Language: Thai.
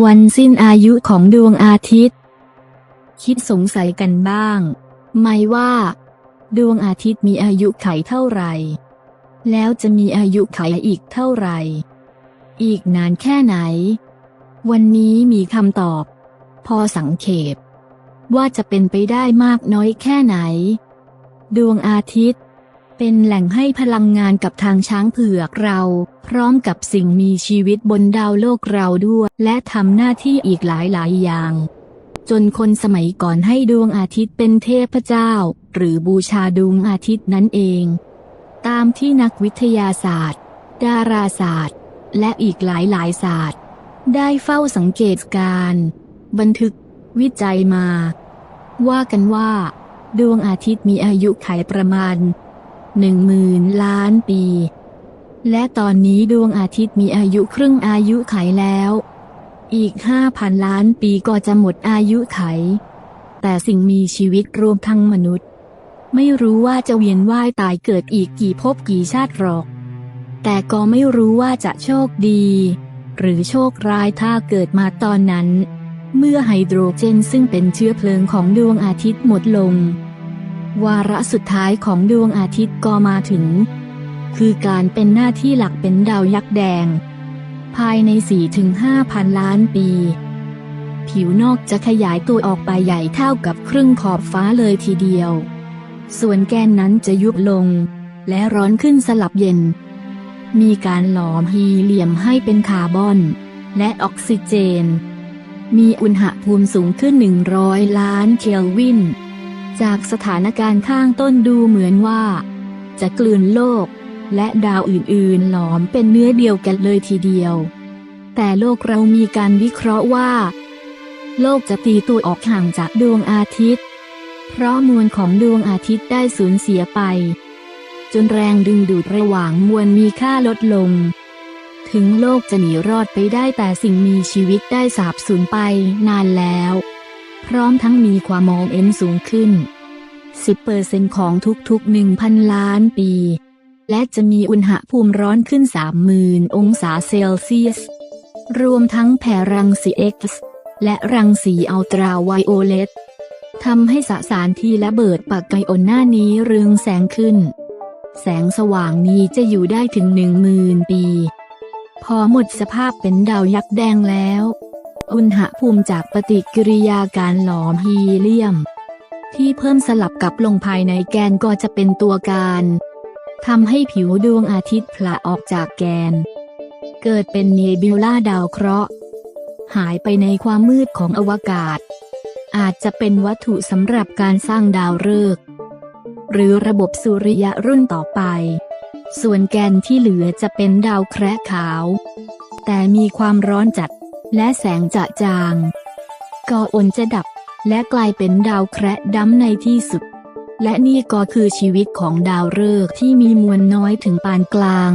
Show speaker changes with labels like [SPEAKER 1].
[SPEAKER 1] วันสิ้นอายุของดวงอาทิตย์ คิดสงสัยกันบ้าง ไหมว่า ดวงอาทิตย์มีอายุไขเท่าไหร่ แล้วจะมีอายุไขอีกเท่าไหร่ อีกนานแค่ไหน วันนี้มีคำตอบ พอสังเขปว่าจะเป็นไปได้มากน้อยแค่ไหน ดวงอาทิตย์ เป็นแหล่งให้พลังงานกับทางช้างเผือกเรา พร้อมกับสิ่งมีชีวิตบนดาวโลกเราด้วย และทำหน้าที่อีกหลายหลายๆอย่าง จนคนสมัยก่อนให้ดวงอาทิตย์เป็นเทพเจ้า หรือบูชาดวงอาทิตย์นั่นเอง ตามที่นักวิทยาศาสตร์ ดาราศาสตร์ และอีกหลายหลายศาสตร์ ได้เฝ้าสังเกตการ บันทึก วิจัยมา ว่ากันว่า ดวงอาทิตย์มีอายุไขประมาณ หนึ่งหมื่นล้านปี และตอนนี้ดวงอาทิตย์มีอายุครึ่งอายุไขแล้ว อีกห้าพันล้านปีก็จะหมดอายุไข แต่สิ่งมีชีวิตรวมทั้งมนุษย์ ไม่รู้ว่าจะเวียนว่ายตายเกิดอีกกี่ภพกี่ชาติหรอก แต่ก็ไม่รู้ว่าจะโชคดี หรือโชคร้ายถ้าเกิดมาตอนนั้น เมื่อไฮโดรเจนซึ่งเป็นเชื้อเพลิงของดวงอาทิตย์หมดลง วาระสุดท้ายของดวงอาทิตย์ก็มาถึง คือการเป็นหน้าที่หลักเป็นดาวยักษ์แดง ภายใน 4-5พันล้านปี ผิวนอกจะขยายตัวออกไปใหญ่เท่ากับครึ่งขอบฟ้าเลยทีเดียว ส่วนแกนนั้นจะยุบลง และร้อนขึ้นสลับเย็น มีการหลอมฮีเลียมให้เป็นคาร์บอน และออกซิเจน มีอุณหภูมิสูงขึ้น 100 ล้านเคลวิน จากสถานการณ์ข้างต้นดูเหมือนว่า จะกลืนโลก และดาวอื่นๆ หลอมเป็นเนื้อเดียวกันเลยทีเดียว แต่โลกเรามีการวิเคราะห์ว่า โลกจะตีตัวออกห่างจากดวงอาทิตย์ เพราะมวลของดวงอาทิตย์ได้สูญเสียไป จนแรงดึงดูดระหว่างมวลมีค่าลดลง ถึงโลกจะหนีรอดไปได้แต่สิ่งมีชีวิตได้สาบสูญไปนานแล้ว พร้อมทั้งมีความมองเอ็นสูงขึ้น 10%ของทุกๆ 1,000 ล้านปี และจะมีอุณหภูมิร้อนขึ้น 30,000 องศาเซลเซียส รวมทั้งแผ่รังสี X และรังสีอัลตราไวโอเลตทำให้สสารที่ระเบิดปากไกโอนหน้านี้เรืองแสงขึ้น แสงสว่างนี้จะอยู่ได้ถึงหนึ่งหมื่นปี พอหมดสภาพเป็นดาวยักษ์แดงแล้ว อุณหภูมิจากปฏิกิริยาการหลอมฮีเลียม ที่เพิ่มสลับกับลงภายในแกนก็จะเป็นตัวการทำให้ผิวดวงอาทิตย์ผละออกจากแกน เกิดเป็นเนบิวลาดาวเคราะห์ หายไปในความมืดของอวกาศ อาจจะเป็นวัตถุสำหรับการสร้างดาวฤกษ์หรือระบบสุริยะรุ่นต่อไป ส่วนแกนที่เหลือจะเป็นดาวแคระขาว แต่มีความร้อนจัด และแสงจะจางก็อนจะดับ และกลายเป็นดาวแคระดำในที่สุด และนี่ก็คือชีวิตของดาวฤกษ์ที่มีมวลน้อยถึงปานกลาง